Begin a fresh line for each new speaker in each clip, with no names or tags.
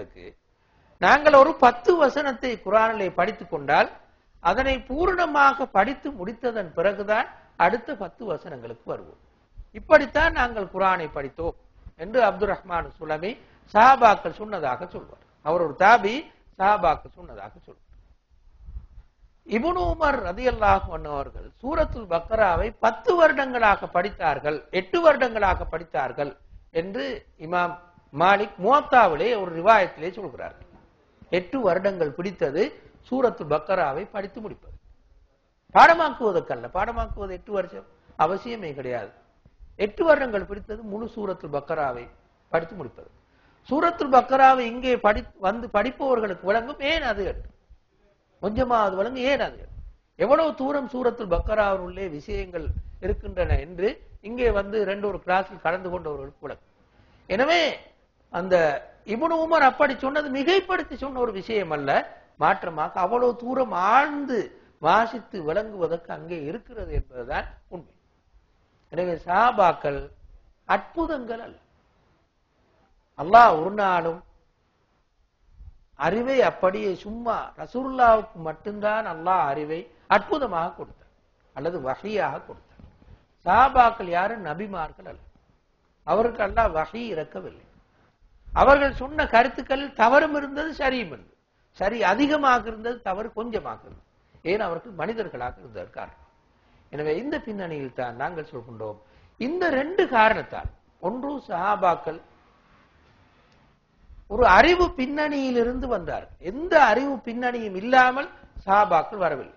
இருக்கு. நாங்கள் ஒரு பத்து வசனத்தை குரானிலே படித்துக் கொண்டால் அதனை பூரணமாக படித்து முடித்ததன் பிறகுதான் அடுத்த பத்து வசனங்களுக்கு வருவோம். இப்படித்தான் நாங்கள் குரானை படித்தோம் என்று அப்துல் ரஹ்மான் சுலமி சஹாபாக்கள் சொன்னதாக சொல்வார். அவர் ஒரு தாபி சஹாபாக்கள் சொன்னதாக சொல்வார். இப்னு உமர் ரதி அவர்கள் சூரத்துல் பக்கராவை பத்து வருடங்களாக படித்தார்கள் எட்டு வருடங்களாக படித்தார்கள் என்று இமாம் மாலிக் முவத்தாவிலே ஒரு ரிவாயத்திலே சொல்கிறார். எட்டு வருடங்கள் பிடித்தது சூரத்து பக்கராவை படித்து முடிப்பது. பாடமாக்குவதற்கல்ல பாடமாக்குவது எட்டு வருஷம் அவசியமே கிடையாது. எட்டு வருடங்கள் பிடித்தது முழு சூரத்துல் பக்கராவை படித்து முடிப்பது. சூரத்துல் பக்கராவை இங்கே படி வந்து படிப்பவர்களுக்கு வழங்கும் ஏன் அது? கொஞ்சமாவது வழங்கும் ஏன் அது? எவ்வளவு தூரம் சூரத்துல் பக்கராவினுள்ளே விஷயங்கள் இருக்கின்றன என்று இங்கே வந்து ரெண்டு ஒரு கிளாஸில் கலந்து கொண்டவர்களுக்கு வழங்கும். எனவே அந்த இப்னு உமர் அப்படி சொன்னது மிகைப்படுத்தி சொன்ன ஒரு விஷயம் அல்ல மாற்றமாக அவ்வளவு தூரம் ஆழ்ந்து வாசித்து விளங்குவதற்கு அங்கே இருக்கிறது என்பதுதான் உண்மை. எனவே சாபாக்கள் அற்புதங்கள் அல்ல. அல்லாஹ் ஒரு நாளும் அறிவை அப்படியே சும்மா ரசூல்லாவுக்கு மட்டும்தான் அல்லாஹ் அறிவை அற்புதமாக கொடுத்தார். அல்லது வகையாக கொடுத்தார். சாபாக்கள் யாரும் நபிமார்கள் அல்ல. அவருக்கு அல்லாஹ் வகை இறக்கவில்லை. அவர்கள் சொன்ன கருத்துக்கள் தவறும் இருந்தது சரியும் இருந்தது. சரி அதிகமாக இருந்தது தவறு கொஞ்சமாக இருந்தது. ஏன்? அவர்கள் மனிதர்களாக இருந்ததற்கு காரணம். எனவே இந்த பின்னணியில் தான் நாங்கள் சொல்கின்றோம். இந்த ரெண்டு காரணத்தால் ஒன்று சஹாபாக்கள் ஒரு அறிவு பின்னணியிலிருந்து வந்தார்கள். எந்த அறிவு பின்னணியும் இல்லாமல் சஹாபாக்கள் வரவில்லை.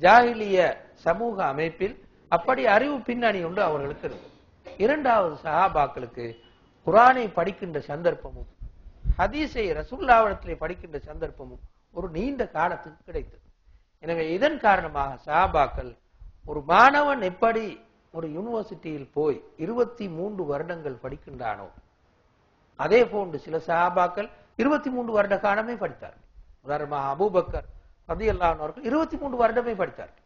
ஜாகிலிய சமூக அமைப்பில் அப்படி அறிவு பின்னணி உண்டு அவர்களுக்கு இருந்தது. இரண்டாவது சஹாபாக்களுக்கு குரானை படிக்கின்ற சந்தர்ப்பமும் ஹதீஸை ரசுல்லாவிடத்திலே படிக்கின்ற சந்தர்ப்பமும் ஒரு நீண்ட காலத்துக்கு கிடைத்தது. எனவே இதன் காரணமாக சாபாக்கள் ஒரு மாணவன் எப்படி ஒரு யூனிவர்சிட்டியில் போய் இருபத்தி மூன்று வருடங்கள் படிக்கின்றானோ அதே போன்று சில சஹாபாக்கள் இருபத்தி மூன்று வருட காலமே படித்தார்கள். உதாரணமாக அபூபக்கர் ரதியல்லானவர்கள் இருபத்தி மூன்று வருடமே படித்தார்கள்.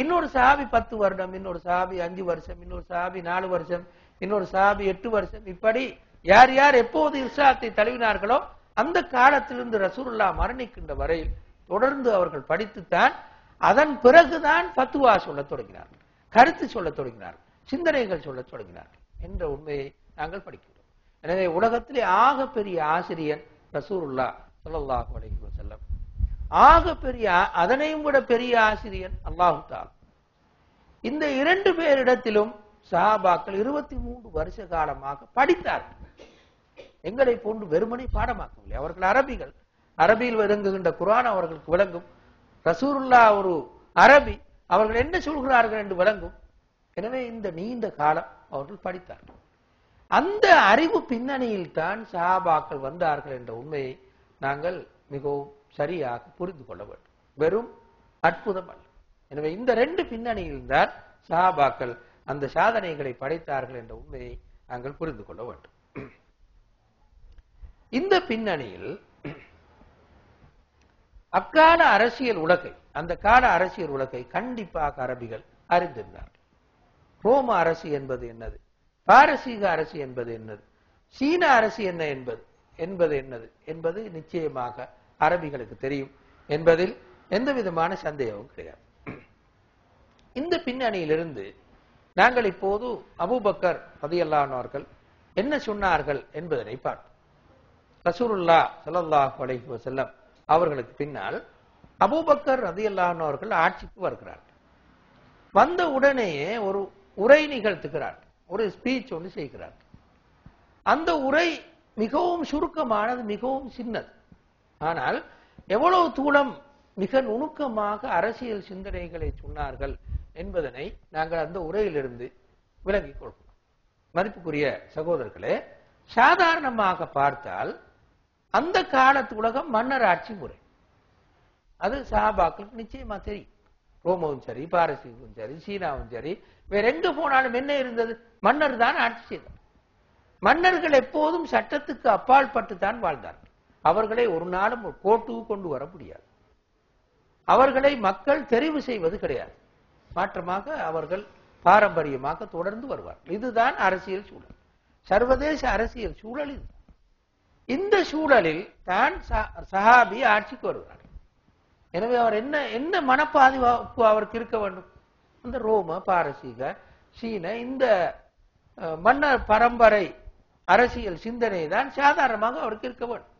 இன்னொரு சாபி பத்து வருடம் இன்னொரு சாபி அஞ்சு வருஷம் இன்னொரு சாபி நாலு வருஷம் இன்னொரு சாபி எட்டு வருஷம். இப்படி யார் யார் எப்போது இஸ்லாத்தை தழுவினார்களோ அந்த காலத்திலிருந்து ரசூலுல்லா மரணிக்கின்ற வரையில் தொடர்ந்து அவர்கள் படித்துத்தான் அதன் பிறகுதான் பத்துவா சொல்லத் தொடங்கினார்கள் கருத்து சொல்ல தொடங்கினார்கள் சிந்தனைகள் சொல்லத் தொடங்கினார்கள் என்ற உண்மையை நாங்கள் படிக்கிறோம் எனவே உலகத்திலே ஆக பெரிய ஆசிரியன் ரசூருல்லா ஸல்லல்லாஹு அலைஹி வஸல்லம். ஆக பெரிய அதனையும் விட பெரிய ஆசிரியன் அல்லாஹு தால் இந்த இரண்டு பேரிடத்திலும் சஹாபாக்கள் இருபத்தி மூன்று வருஷ காலமாக படித்தார்கள் எங்களை போன்று வெறுமனை பாடமாக்கவில்லை. அவர்கள் அரபிகள். அரபியில் விளங்குகின்ற குரான் அவர்களுக்கு விளங்கும். ரசூருல்லா ஒரு அரபி. அவர்கள் என்ன சொல்கிறார்கள் என்று விளங்கும். எனவே இந்த நீண்ட காலம் அவர்கள் படித்தார்கள் அந்த அறிவு பின்னணியில் தான் சஹாபாக்கள் வந்தார்கள் என்ற உண்மையை நாங்கள் மிகவும் சரியாக புரிந்து கொள்ள வேண்டும். வெறும் அற்புதம் அல்ல. எனவே இந்த ரெண்டு பின்னணியில் தான் சஹாபாக்கள் அந்த சாதனைகளை படைத்தார்கள் என்ற உண்மையை நாங்கள் புரிந்து கொள்ள வேண்டும். இந்த பின்னணியில் அக்கால அரசியல் உலகை அந்த கால அரசியல் உலகை கண்டிப்பாக அரபிகள் அறிந்திருந்தார்கள். ரோம அரசு என்பது என்னது? பாரசீக அரசு என்பது என்னது? சீன அரசு என்ன என்பது என்பது என்னது? என்பது நிச்சயமாக அரபிகளுக்கு தெரியும் என்பதில் எந்த விதமான சந்தேகமும் கிடையாது. இந்த பின்னணியிலிருந்து நாங்கள் இப்போது அபூபக்கர் ரதியல்லானவர்கள் என்ன சொன்னார்கள் என்பதனை பார்ப்போம். ரசூருல்லா ஸல்லல்லாஹு அலைஹி வஸல்லம் அவர்களுக்கு பின்னால் அபூபக்கர் ரதியல்லானவர்கள் ஆட்சிக்கு வருகிறார்கள். வந்த உடனேயே ஒரு உரை நிகழ்த்துகிறார். ஒரு ஸ்பீச் ஒன்று செய்கிறார். அந்த உரை மிகவும் சுருக்கமானது மிகவும் சின்னது. ஆனால் எவ்வளவு தூளம் மிக நுணுக்கமாக அரசியல் சிந்தனைகளை சொன்னார்கள் என்பதனை நாங்கள் அந்த உரையிலிருந்து விளங்கிக் கொள்கிறோம் மதிப்புக்குரிய சகோதரர்களே சாதாரணமாக பார்த்தால் அந்த காலத்து உலகம் மன்னர் ஆட்சி முறை. அது சஹாபாக்களுக்கு நிச்சயமா தெரியும். ரோமவும் சரி பாரசீகமும் சரி சீனாவும் சரி வேற எங்க போனாலும் என்ன இருந்தது? மன்னர் தான் ஆட்சி செய்தார். மன்னர்கள் எப்போதும் சட்டத்துக்கு அப்பால் பட்டு தான் வாழ்ந்தார்கள். அவர்களை ஒரு நாளும் ஒரு கோட்டுக்கு கொண்டு வர முடியாது. அவர்களை மக்கள் தெரிவு செய்வது கிடையாது. மாற்றமாக அவர்கள் பாரம்பரியமாக தொடர்ந்து வருவார்கள் இதுதான் அரசியல் சூழல். சர்வதேச அரசியல் சூழல் இது. இந்த சூழலில் தான் ச- சஹாபி ஆட்சிக்கு வருகிறார் எனவே அவர் என்ன என்ன மனப்பாதுகாப்பு அவருக்கு இருக்க வேண்டும்? அந்த ரோம பாரசீக சீன இந்த மன்னர் பரம்பரை அரசியல் சிந்தனை தான் சாதாரணமாக அவருக்கு இருக்க வேண்டும்.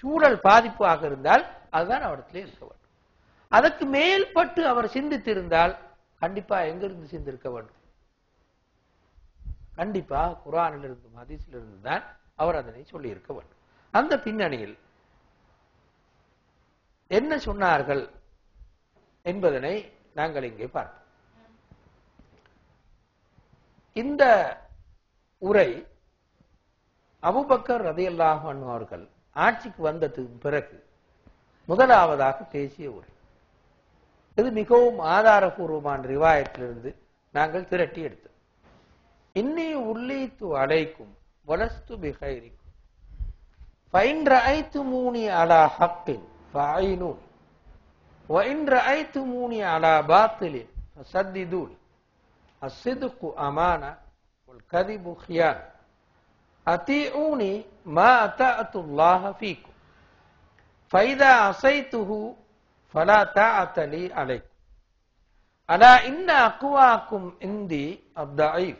சூழல் பாதிப்பாக இருந்தால் அதுதான் அவரிடத்திலே இருக்க வேண்டும். அதற்கு மேல்பட்டு அவர் சிந்தித்திருந்தால் கண்டிப்பா எங்கிருந்து சிந்திருக்க வேண்டும்? கண்டிப்பா குரானிலிருந்தும் ஹதீஸிலிருந்து தான் அவர் அதனை சொல்லியிருக்க வேண்டும். அந்த பின்னணியில் என்ன சொன்னார்கள் என்பதனை நாங்கள் இங்கே பார்ப்போம். இந்த உரை அபுபக்கர் ரதையல்லாஹன் அவர்கள் ஆட்சிக்கு வந்ததுக்கு பிறகு முதலாவதாக பேசிய உரை. இது மிகவும் ஆதாரபூர்வமான ரிவாயத்திலிருந்து நாங்கள் திரட்டி எடுத்தோம் இன்னி உள்ளீத்து அலைக்கும் வலஸ்து பிகைரிக்கும் فإن رأيتموني على حق فأعينوني وإن رأيتموني على باطل فسددوني الصدق أمانة والكذب خيانة أطيعوني ما أطعت الله فيكم فإذا عصيته فلا طاعة لي عليكم. ألا إن أقواكم عندي الضعيف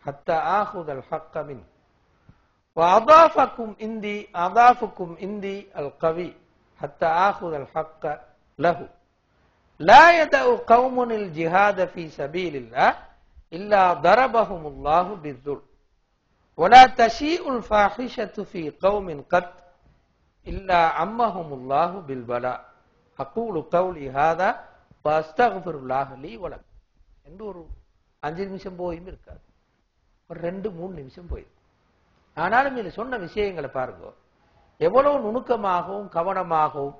حتى آخذ الحق منه وأضافكم عندي أضافكم عندي القوي حتى آخذ الحق له. لا يدع قوم الجهاد في سبيل الله إلا ضربهم الله بالذل. ولا تشيء الفاحشة في قوم قد إلا عمهم الله بالبلاء. அக்கூலு கவுலி ஹாதா பஸ்தகுலாஹலி உலகம் என்று ஒரு அஞ்சு நிமிஷம் போயும் இருக்காது ஒரு ரெண்டு மூணு நிமிஷம் போயிடும் ஆனாலும் இது சொன்ன விஷயங்களை பாருங்க எவ்வளவு நுணுக்கமாகவும் கவனமாகவும்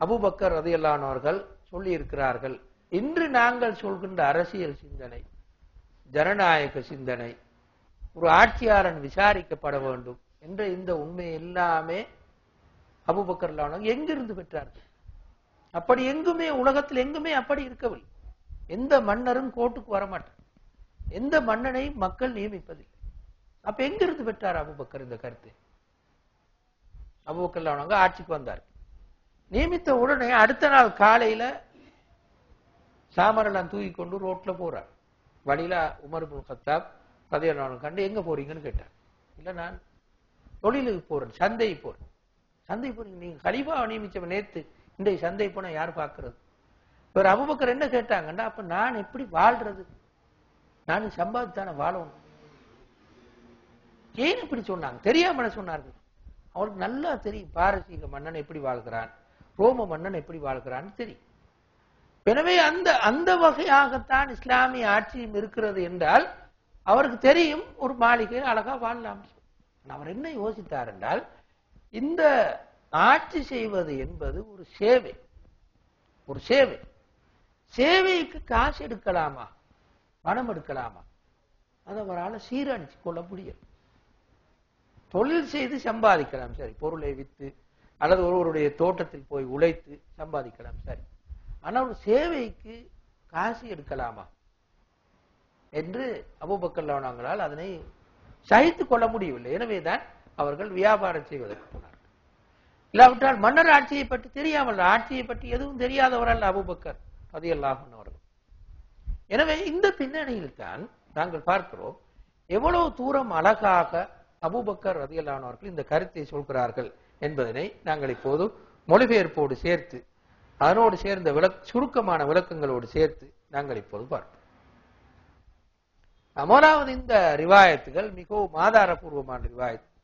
அபுபக்கர் ரதையல்லானவர்கள் சொல்லி இருக்கிறார்கள் இன்று நாங்கள் சொல்கின்ற அரசியல் சிந்தனை ஜனநாயக சிந்தனை ஒரு ஆட்சியாளன் விசாரிக்கப்பட வேண்டும் என்ற இந்த உண்மை எல்லாமே அபுபக்கர் எங்கிருந்து பெற்றார்கள்? அப்படி எங்குமே உலகத்தில் எங்குமே அப்படி இருக்கவில்லை. எந்த மன்னரும் கோட்டுக்கு வரமாட்டார். எந்த மன்னனை மக்கள் நியமிப்பதில்லை. அப்ப எங்கிருந்து பெற்றார் அபுபக்கர் இந்த கருத்து? அபுபக்கர் ஆட்சிக்கு வந்தார். நியமித்த உடனே அடுத்த நாள் காலையில சாமரெல்லாம் தூக்கி கொண்டு ரோட்ல போறார். வழியில உமர் கத்தாப் கதையான கண்டு எங்க போறீங்கன்னு கேட்டார். இல்ல நான் தொழிலுக்கு போறேன் சந்தை போறேன். சந்தை போறீங்க நீங்க கலிபா நியமிச்சவன் நேத்து இன்றைய சந்தை போனா யார் பார்க்கிறது? இவர் அபுபக்கர் என்ன கேட்டாங்கன்னா அப்ப நான் எப்படி வாழ்றது? நான் சம்பாதித்தானே வாழணும். ஏன் இப்படி சொன்னாங்க? தெரியாமல சொன்னார்கள்? அவருக்கு நல்லா தெரியும். பாரசீக மன்னன் எப்படி வாழ்கிறான்? ரோம மன்னன் எப்படி வாழ்கிறான்னு தெரியும். எனவே அந்த அந்த வகையாகத்தான் இஸ்லாமிய ஆட்சியும் இருக்கிறது என்றால் அவருக்கு தெரியும் ஒரு மாளிகை அழகா வாழலாம் அவர் என்ன யோசித்தார் என்றால் இந்த ஆட்சி செய்வது என்பது ஒரு சேவை. ஒரு சேவை. சேவைக்கு காசு எடுக்கலாமா? பணம் எடுக்கலாமா? அதை அவரால் சீரணிச்சு கொள்ள முடியும். தொழில் செய்து சம்பாதிக்கலாம் சரி. பொருளை வித்து அல்லது ஒருவருடைய தோட்டத்தில் போய் உழைத்து சம்பாதிக்கலாம் சரி. ஆனால் ஒரு சேவைக்கு காசு எடுக்கலாமா? என்று அபுபக்கல்லானாங்களால் அதனை சகித்து கொள்ள முடியவில்லை. எனவேதான் அவர்கள் வியாபாரம் செய்வதற்கு போனார்கள். இல்லாவிட்டால் மன்னர் ஆட்சியை பற்றி தெரியாமல் ஆட்சியை பற்றி எதுவும் தெரியாதவரல்ல அபுபக்கர் பதியல்லாகும் அவர்கள். எனவே இந்த பின்னணியில் தான் நாங்கள் பார்க்கிறோம் எவ்வளவு தூரம் அழகாக அபுபக்கர் ரதியல்லானவர்கள் இந்த கருத்தை சொல்கிறார்கள் என்பதனை நாங்கள் இப்போது மொழிபெயர்ப்போடு சேர்த்து அதனோடு சேர்ந்த விளக் சுருக்கமான விளக்கங்களோடு சேர்த்து நாங்கள் இப்போது பார்ப்போம். முதலாவது இந்த ரிவாயத்துகள் மிகவும் ஆதாரபூர்வமான ரிவாயத்து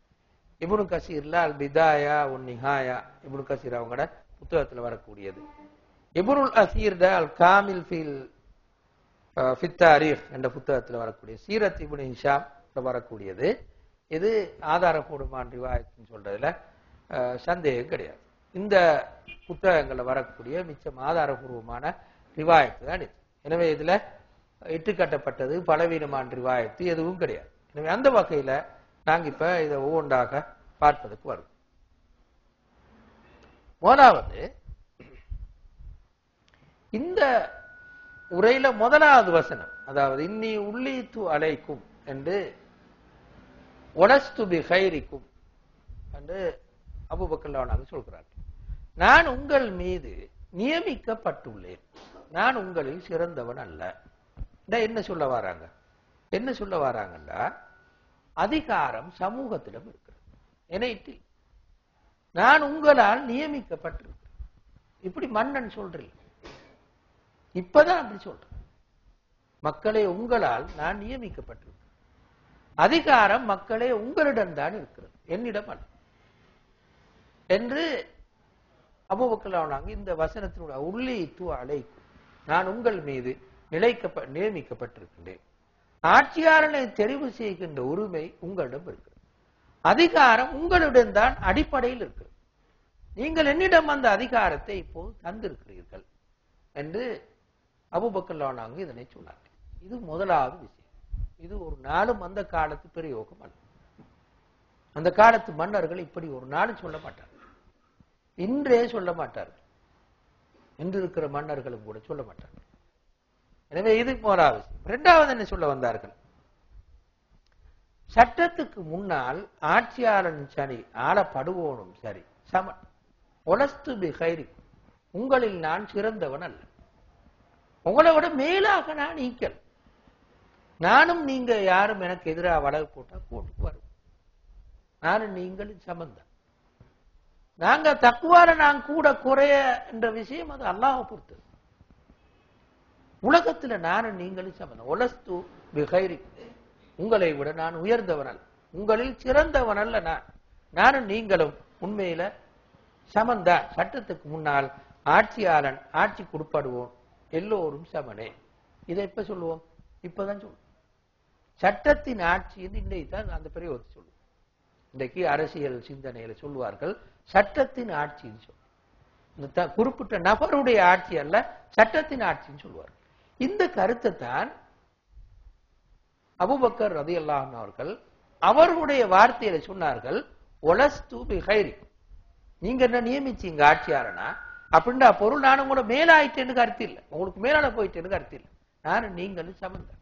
இபுனு கசீர்ல அல் பிதாயா உன் நிஹாயா. இபுனு கசீர் அவங்களோட புத்தகத்துல வரக்கூடியது. இபுனுல் அசீர் அல் காமில் ஃபில் ஃபித்தாரீஃப் என்ற புத்தகத்துல வரக்கூடிய சீரத் இபுன் ஹிஷாம் வரக்கூடியது. இது ஆதாரபூர்வமான ரிவாயத்துன்னு சொல்றதுல சந்தேகம் கிடையாது. இந்த புத்தகங்கள்ல வரக்கூடிய மிச்சம் ஆதாரபூர்வமான ரிவாயத்து தான் இது. எனவே இதுல இட்டுக்கட்டப்பட்டது பலவீனமான ரிவாயத்து எதுவும் கிடையாது. எனவே அந்த வகையில நாங்க இப்ப இதை ஒவ்வொன்றாக பார்ப்பதற்கு வரும். மூணாவது இந்த உரையில முதலாவது வசனம் அதாவது இன்னி உள்ளீத்து அழைக்கும் என்று ஒலஸ்து பிகைரிக்கும் என்று அபுபக்கல்லானாக சொல்கிறார். நான் உங்கள் மீது நியமிக்கப்பட்டுள்ளேன். நான் உங்களில் சிறந்தவன் அல்ல. என்ன சொல்ல வராங்க? என்ன சொல்ல வராங்கன்னா அதிகாரம் சமூகத்திடம் இருக்கு. என்னைட்டு நான் உங்களால் நியமிக்கப்பட்டிருக்கிறேன். இப்படி மன்னன் சொல்றேன் இப்பதான் அப்படி சொல்றேன். மக்களே உங்களால் நான் நியமிக்கப்பட்டிருக்கிறேன். அதிகாரம் மக்களே உங்களிடம் தான் இருக்கிறது. என்னிடம் அல்ல. என்று அபுபக்கலானாங்க இந்த வசனத்தினுடைய உள்ளே தூ அழைக்கும். நான் உங்கள் மீது நிலைக்கப்ப நியமிக்கப்பட்டிருக்கின்றேன். ஆட்சியாளனை தெரிவு செய்கின்ற உரிமை உங்களிடம் இருக்கு அதிகாரம் உங்களிடம் தான் அடிப்படையில் இருக்கிறது நீங்கள் என்னிடம் அந்த அதிகாரத்தை இப்போது தந்திருக்கிறீர்கள் என்று அபுபக்கல்லானாங்க இதனை சொன்னார்கள். இது முதலாவது விஷயம். இது ஒரு நாளும் அந்த காலத்து பிரயோகம் அல்ல. அந்த காலத்து மன்னர்கள் இப்படி ஒரு நாளும் சொல்ல மாட்டார்கள். இன்றே சொல்ல மாட்டார்கள். இன்று இருக்கிற மன்னர்களும் கூட சொல்ல மாட்டார்கள். எனவே இது போராவது விஷயம். இரண்டாவது என்ன சொல்ல வந்தார்கள்? சட்டத்துக்கு முன்னால் ஆட்சியாளன் சரி ஆளப்படுவோனும் சரி சமன் ஒலஸ்து பிகைரி உங்களில் நான் சிறந்தவன் அல்ல. உங்களை விட மேலாக நான் ஈக்கல் நானும் நீங்க யாரும் எனக்கு எதிராக வழக்கு போட்டா கோர்ட்டுக்கு வரும் நானும் நீங்களும் சம்பந்தம் நாங்க தக்குவார நான் கூட குறைய என்ற விஷயம் அது அல்லாஹ் பொறுத்தது. உலகத்துல நானும் நீங்களும் சம்பந்தம் ஒலஸ்து பிகைரி உங்களை விட நான் உயர்ந்தவன் உங்களில் சிறந்தவன் அல்ல நான். நானும் நீங்களும் உண்மையில சமந்தான் சட்டத்துக்கு முன்னால் ஆட்சியாளன் ஆட்சி கொடுப்படுவோம். எல்லோரும் சமனே. இதை எப்ப சொல்லுவோம்? இப்பதான் சொல்லுவோம். சட்டத்தின் ஆட்சி இன்றைக்கு தான் அந்த பிரயோகத்தை சொல்லுவோம். இன்றைக்கு அரசியல் சிந்தனையில சொல்லுவார்கள் சட்டத்தின் ஆட்சின்னு சொல்லுவோம் இந்த குறிப்பிட்ட நபருடைய ஆட்சி அல்ல சட்டத்தின் ஆட்சின்னு சொல்லுவார்கள். இந்த கருத்தை தான் அபுபக்கர் ரதி அவர்கள் அவர்களுடைய வார்த்தையில சொன்னார்கள் ஒலஸ்து பிஹைரி நீங்க என்ன நியமிச்சீங்க ஆட்சியாரனா? அப்படின்னா பொருள் நானும் கூட மேலாயிட்டேன்னு கருத்து இல்லை. உங்களுக்கு மேலால போயிட்டேன்னு கருத்து இல்லை. நானும் நீங்களும் சமந்தம்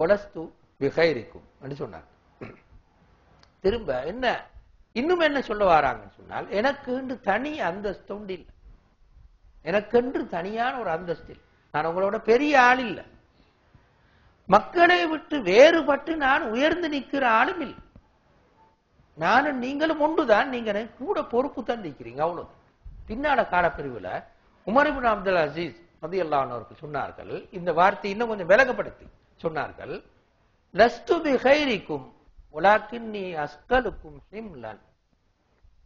ஒலஸ்து பிஹைரிக்கும் என்று சொன்னாங்க திரும்ப என்ன இன்னும் என்ன சொல்ல வராங்கன்னு சொன்னால் எனக்குன்னு தனி அந்தஸ்து உண்டு இல்லை. எனக்கென்று தனியான ஒரு அந்தஸ்து நான் உங்களோட பெரிய ஆள் இல்லை. மக்களை விட்டு வேறுபட்டு நான் உயர்ந்து நிற்கிற ஆளும் இல்லை. நானும் நீங்களும் ஒன்றுதான். நீங்க கூட பொறுப்பு தான் நிற்கிறீங்க அவ்வளவு பின்னால காலப்பிரிவுல உமரிபுன் அப்துல் அசீஸ் ரதி சொன்னார்கள் இந்த வார்த்தை இன்னும் கொஞ்சம் விலகப்படுத்தி சொன்னார்கள் லஸ்து பிஹைரிக்கும் உலாக்கின் நீ அஸ்கலுக்கும் ஹிம்லன்.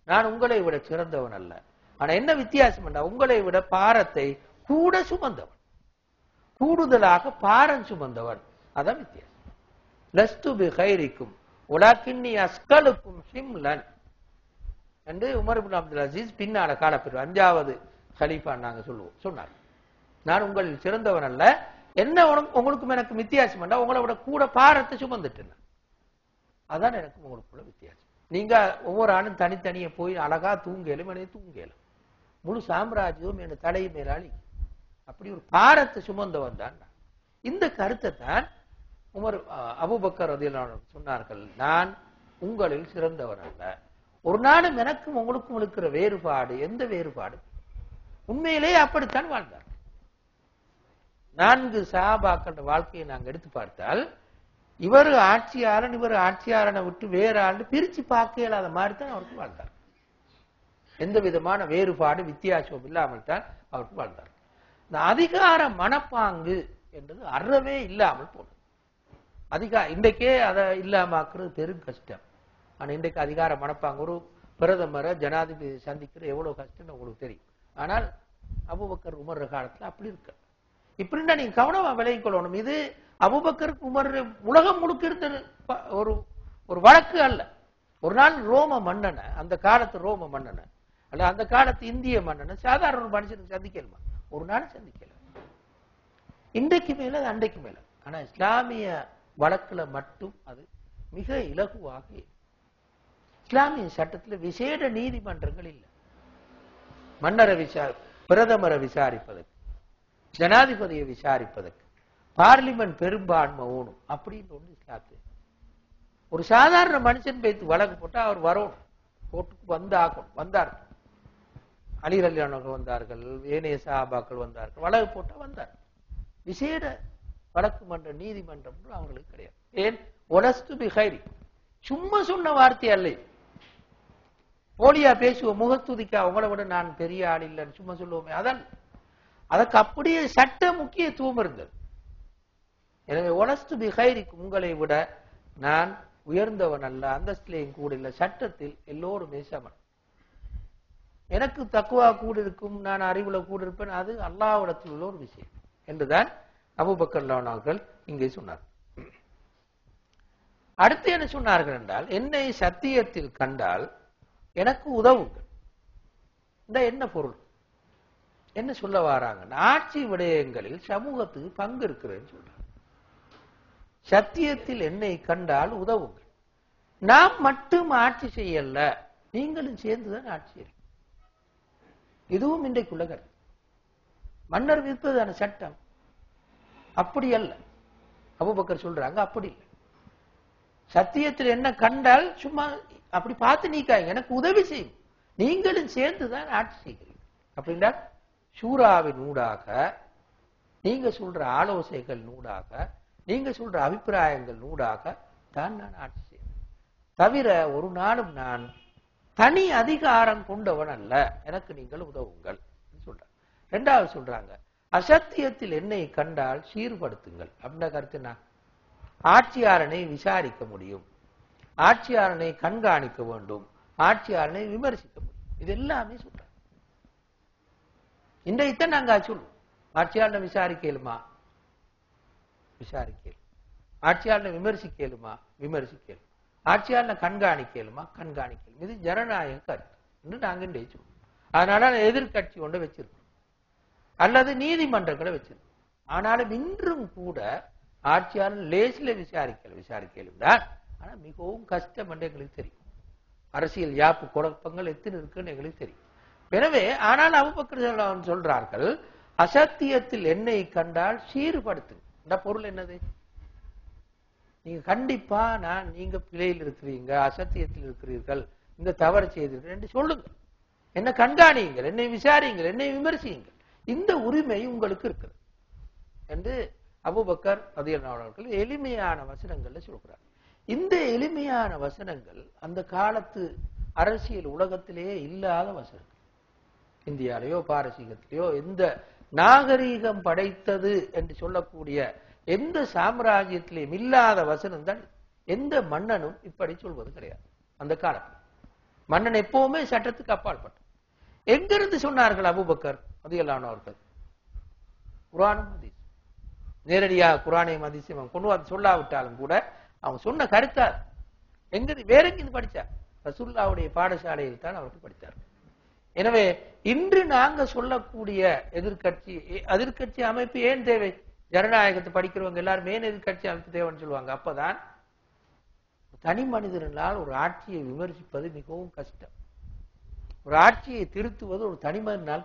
நான் உங்களை விட சிறந்தவன் அல்ல. ஆனா என்ன வித்தியாசம் என்றா உங்களை விட பாரத்தை கூட சுமந்தவன். கூடுதலாக பாரம் சுமந்தவன். அதான் வித்தியாசம். லஸ்து பிஹைரிக்கும் உலாக்கின் நீ அஸ்கலுக்கும் ஹிம்லன். என்று உமர் இப்னு அப்துல் அசீஸ் பின்னால காலப்பிரிவு அஞ்சாவது கலீஃபா நாங்க சொல்லுவோம். சொன்னார். நான் உங்களில் சிறந்தவன் அல்ல. என்ன உனக்கு- உங்களுக்கும் எனக்கு வித்தியாசம் என்றா உங்களை விட கூட பாரத்தை சுமந்துட்டேன் அதான் எனக்கு உங்களுக்குள்ள வித்தியாசம். நீங்க ஒவ்வொரு ஆணும் தனித்தனியே போய் அழகா தூங்கலும் என்னை தூங்கலும். முழு சாம்ராஜ்யம் என் தலை மேலாளி. அப்படி ஒரு பாரத்தை சுமந்தவன் தான் இந்த கருத்தை தான் உமர் அஹ், சொன்னார்கள் நான் உங்களில் சிறந்தவர் அல்ல. ஒரு நாளும் எனக்கும் உங்களுக்கும் இருக்கிற வேறுபாடு எந்த வேறுபாடு? உண்மையிலேயே அப்படித்தான் வாழ்ந்தார். நான்கு சஹாபாக்களோட வாழ்க்கையை நாங்க எடுத்து பார்த்தால் இவர் ஆட்சியாளன் இவர் ஆட்சியாளனை விட்டு வேற ஆண்டு பிரிச்சு பார்க்க இல்லாத மாதிரி தான் அவருக்கு வாழ்ந்தார். எந்த விதமான வேறுபாடு வித்தியாசம் இல்லாமல் தான் அவருக்கு வாழ்ந்தார். இந்த அதிகார மனப்பாங்கு என்றது அறவே இல்லாமல் போனது. அதிகா இன்றைக்கே அதை இல்லாமாக்குறது பெரும் கஷ்டம். ஆனா இன்றைக்கு அதிகார மனப்பாங்க ஒரு பிரதமரை ஜனாதிபதி சந்திக்கிற எவ்வளவு கஷ்டம்னு உங்களுக்கு தெரியும். ஆனால் அபுபக்கர் உமர் காலத்துல அப்படி இருக்கு. இப்படின்னா நீங்க கவனமா விலகிக் கொள்ளணும். இது அபுபக்கருக்கு உமர் உலகம் முழுக்க இருந்த ஒரு ஒரு வழக்கு அல்ல. ஒரு நாள் ரோம மன்னனை அந்த காலத்து ரோம மன்னனை அல்ல அந்த காலத்து இந்திய மன்னனை சாதாரண ஒரு மனுஷனுக்கு சந்திக்கலுமா ஒரு நாள் சந்திக்கல. இன்றைக்கு மேல அது அன்றைக்கு மேல. ஆனா இஸ்லாமிய வழக்குல மட்டும் அது மிக இலகுவாக இஸ்லாமிய சட்டத்துல விசேட நீதிமன்றங்கள் இல்லை. மன்னரை விசாரி பிரதமரை விசாரிப்பதற்கு ஜனாதிபதியை விசாரிப்பதற்கு பார்லிமெண்ட் பெரும்பான்மை ஓணும் அப்படின்னு ஒன்று இஸ்லாத்து ஒரு சாதாரண மனுஷன் பேத்து வழக்கு போட்டா அவர் வரணும். கோர்ட்டுக்கு வந்து ஆகணும் வந்தார். அலி கல்யாணர்கள் வந்தார்கள் ஏனைய சாபாக்கள் வந்தார்கள் வழக்கு போட்டா வந்தார். விசேட வழக்கு மன்ற நீதிமன்றம் அவங்களுக்கு கிடையாது. ஏன்? ஒலஸ்து பிஹைரி சும்மா சொன்ன வார்த்தை அல்ல போலியா பேசுவோம் முகத்துதிக்கா உங்களை விட நான் பெரிய ஆள் இல்லைன்னு சும்மா சொல்லுவோமே அதான். அதற்கு அப்படியே சட்ட முக்கியத்துவம் இருந்தது. எனவே ஒலஸ்து பிஹைரிக்கு உங்களை விட நான் உயர்ந்தவன் அல்ல அந்தஸ்திலேயும் கூட இல்லை சட்டத்தில் எல்லோருமே சமன். எனக்கு தக்குவா கூட இருக்கும் நான் அறிவுல கூட இருப்பேன் அது அல்லாவிடத்தில் உள்ள ஒரு விஷயம். என்றுதான் அபூபக்கர் அவர்கள் இங்கே சொன்னார். அடுத்து என்ன சொன்னார்கள் என்றால் என்னை சத்தியத்தில் கண்டால் எனக்கு உதவுங்கள். இந்த என்ன பொருள்? என்ன சொல்ல வராங்க? ஆட்சி விடயங்களில் சமூகத்துக்கு பங்கு இருக்கிறேன்னு சொல்றாங்க சத்தியத்தில் என்னை கண்டால் உதவுங்கள். நாம் மட்டும் ஆட்சி செய்யல நீங்களும் சேர்ந்துதான் ஆட்சி செய்யணும் இதுவும் இன்றைக்குள்ள கருத்து. மன்னர் விற்பதான சட்டம். அப்படி அல்ல. அபுபக்கர் சொல்றாங்க அப்படி இல்லை. சத்தியத்தில் என்ன கண்டால் சும்மா அப்படி பார்த்து நீக்காங்க எனக்கு உதவி செய்யும். நீங்களும் சேர்ந்துதான் ஆட்சி செய்கிறீங்க அப்படின்னா சூறாவின் ஊடாக நீங்க சொல்ற ஆலோசனைகள் நூடாக நீங்க சொல்ற அபிப்பிராயங்கள் நூடாக தான் நான் ஆட்சி செய்வேன். தவிர ஒரு நாளும் நான் தனி அதிகாரம் கொண்டவன் அல்ல. எனக்கு நீங்கள் உதவுங்கள். சொல்றாங்க ரெண்டாவது சொல்றாங்க அசத்தியத்தில் என்னை கண்டால் சீர்படுத்துங்கள். அப்படின்ற கருத்து ஆட்சியாளனை விசாரிக்க முடியும். ஆட்சியாளனை கண்காணிக்க வேண்டும். ஆட்சியாளனை விமர்சிக்க முடியும். இது எல்லாமே சொல்றாங்க இன்றைக்குத்தான் நாங்க சொல்லுவோம். ஆட்சியாளனை விசாரிக்கலுமா விசாரிக்கலும் ஆட்சியாளனை விமர்சிக்கலுமா விமர்சிக்கலும் ஆட்சியாளனை கண்காணிக்கலுமா கண்காணிக்கலும் இது ஜனநாயக கருத்து. என்று நாங்க இன்றைக்கு சொல்லுவோம். அதனால எதிர்கட்சி ஒன்று வச்சிருக்கோம். அல்லது நீதிமன்றங்களை வச்சிருக்கோம் ஆனாலும் இன்றும் கூட ஆட்சியாளர் லேசில விசாரிக்கல விசாரிக்கலும் தான் மிகவும் கஷ்டம் என்று எங்களுக்கு தெரியும். அரசியல் யாப்பு குழப்பங்கள் எத்தனை இருக்குன்னு எங்களுக்கு தெரியும். எனவே ஆனால் அபுபக்கர் சொல்றார்கள் அசத்தியத்தில் என்னை கண்டால் சீர்படுத்து இந்த பொருள் என்னது? நீங்க கண்டிப்பா நான் நீங்க பிழையில் இருக்கிறீங்க அசத்தியத்தில் இருக்கிறீர்கள் இந்த தவறு செய்தீர்கள் என்று சொல்லுங்கள். என்ன கண்காணியுங்கள் என்னை விசாரியுங்கள் என்னை விமர்சியுங்கள். இந்த உரிமை உங்களுக்கு இருக்குது என்று அபுபக்கர் அவர்கள் எளிமையான வசனங்கள்ல சொல்கிறார் இந்த எளிமையான வசனங்கள் அந்த காலத்து அரசியல் உலகத்திலேயே இல்லாத வசனங்கள் இந்தியாலேயோ பாரசீகத்திலேயோ எந்த நாகரீகம் படைத்தது என்று சொல்லக்கூடிய எந்த சாம்ராஜ்யத்திலேயும் இல்லாத வசனம் தான் எந்த மன்னனும் இப்படி சொல்வது கிடையாது. அந்த காலத்தில். மன்னன் எப்பவுமே சட்டத்துக்கு அப்பாற்பட்ட எங்கிருந்து சொன்னார்கள் அபுபக்கர் அதிகலானவர்கள் குரானும் ஹதீஸ் நேரடியாக குரானை ஹதீஸையும் அவன் கொண்டு வந்து சொல்லாவிட்டாலும் கூட அவன் சொன்ன கருத்தா எங்க வேற எங்கிருந்து படிச்சார்? ரசுல்லாவுடைய பாடசாலையில் தான் அவர்கள் படித்தார். எனவே இன்று நாங்க சொல்லக்கூடிய எதிர்கட்சி எதிர்கட்சி அமைப்பு ஏன் தேவை? ஜனநாயகத்தை படிக்கிறவங்க எல்லாரும் ஏன் எதிர்கட்சி அமைப்பு தேவைன்னு சொல்லுவாங்க? அப்பதான் தனி மனிதனால் ஒரு ஆட்சியை விமர்சிப்பது மிகவும் கஷ்டம். ஒரு ஆட்சியை திருத்துவது ஒரு தனிமனால்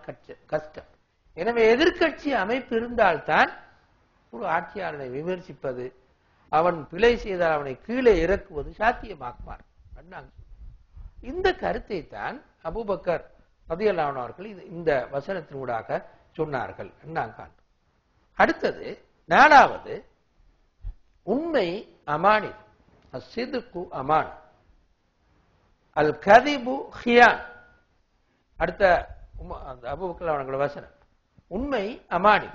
கஷ்டம். எனவே எதிர்கட்சி அமைப்பு இருந்தால்தான் ஒரு ஆட்சியாளனை விமர்சிப்பது அவன் பிழை செய்தால் அவனை கீழே இறக்குவது சாத்தியமாக்குவார் இந்த கருத்தை தான் அபுபக்கர் பதியலானவர்கள் இந்த வசனத்தினூடாக சொன்னார்கள். நாங்கள் அடுத்தது நாலாவது உண்மை அமானி சிதுக்கு அமான். அல் கதிபு ஹியான். அடுத்த அபுபக்கர் அவங்களோட வசனம். உண்மை அமானி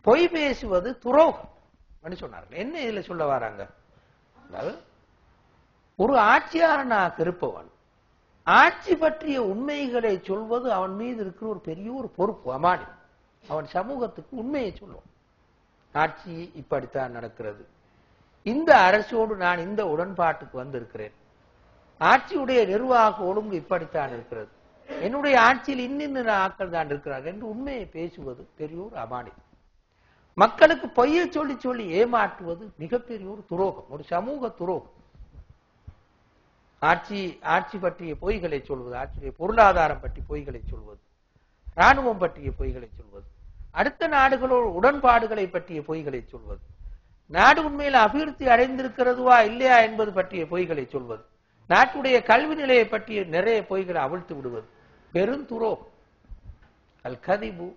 பொய் பேசுவது துரோகம். சொன்னார்கள். என்ன இதுல சொல்ல வராங்க? ஒரு ஆட்சியாளனாக இருப்பவன் ஆட்சி பற்றிய உண்மைகளை சொல்வது அவன் மீது இருக்கிற ஒரு பெரிய ஒரு பொறுப்பு அமானி அவன் சமூகத்துக்கு உண்மையை சொல்லுவான். ஆட்சி இப்படித்தான் நடக்கிறது. இந்த அரசோடு நான் இந்த உடன்பாட்டுக்கு வந்திருக்கிறேன். ஆட்சியுடைய நிர்வாக ஒழுங்கு இப்படித்தான் இருக்கிறது. என்னுடைய ஆட்சியில் இன்னின்ன ஆக்கள் தான் இருக்கிறார் என்று உண்மையை பேசுவது பெரிய ஒரு அமானி மக்களுக்கு பொய்யை சொல்லி சொல்லி ஏமாற்றுவது மிகப்பெரிய ஒரு துரோகம் ஒரு சமூக துரோகம். ஆட்சி ஆட்சி பற்றிய பொய்களை சொல்வது ஆட்சியுடைய பொருளாதாரம் பற்றி பொய்களை சொல்வது ராணுவம் பற்றிய பொய்களை சொல்வது அடுத்த நாடுகளோடு உடன்பாடுகளை பற்றிய பொய்களை சொல்வது நாடு உண்மையில் அபிவிருத்தி அடைந்திருக்கிறதுவா இல்லையா என்பது பற்றிய பொய்களை சொல்வது. நாட்டுடைய கல்வி நிலையை பற்றி நிறைய பொய்களை அவிழ்த்து விடுவது. பெருந்துரோ அல் கதிபு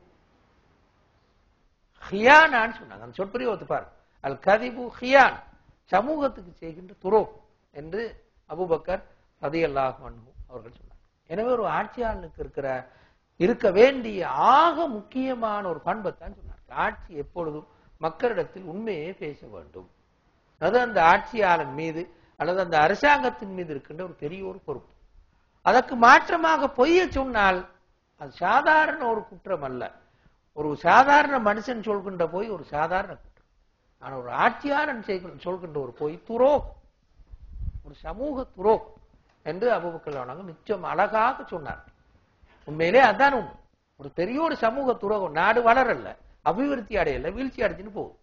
ஹியானான்னு சொன்னாங்க. அந்த சொற்பொழிவு ஒத்துப்பார் அல் கதிபு ஹியான். சமூகத்துக்கு செய்கின்ற துரோ என்று அபூபக்கர் ரதியல்லாஹு அவர்கள் சொன்னார். எனவே ஒரு ஆட்சியாளனுக்கு இருக்கிற இருக்க வேண்டிய ஆக முக்கியமான ஒரு பண்பைத்தான் சொன்னார். ஆட்சி எப்பொழுதும் மக்களிடத்தில் உண்மையே பேச வேண்டும். அது அந்த ஆட்சியாளன் மீது அல்லது அந்த அரசாங்கத்தின் மீது இருக்கின்ற ஒரு பெரிய ஒரு பொறுப்பு. அதற்கு மாற்றமாக பொய்ய சொன்னால் அது சாதாரண ஒரு குற்றம் அல்ல. ஒரு சாதாரண மனுஷன் சொல்கின்ற பொய் ஒரு சாதாரண குற்றம். ஆனா ஒரு ஆட்சியாளன் சொல்கின்ற ஒரு பொய் துரோக் ஒரு சமூக துரோக் என்று அபுபக்கர் நிச்சயம் அழகாக சொன்னார். உண்மையிலே அதான் உண்மை. ஒரு பெரிய ஒரு சமூக துரோகம். நாடு வளரல அபிவிருத்தி அடையல வீழ்ச்சி அடைஞ்சுன்னு போகும்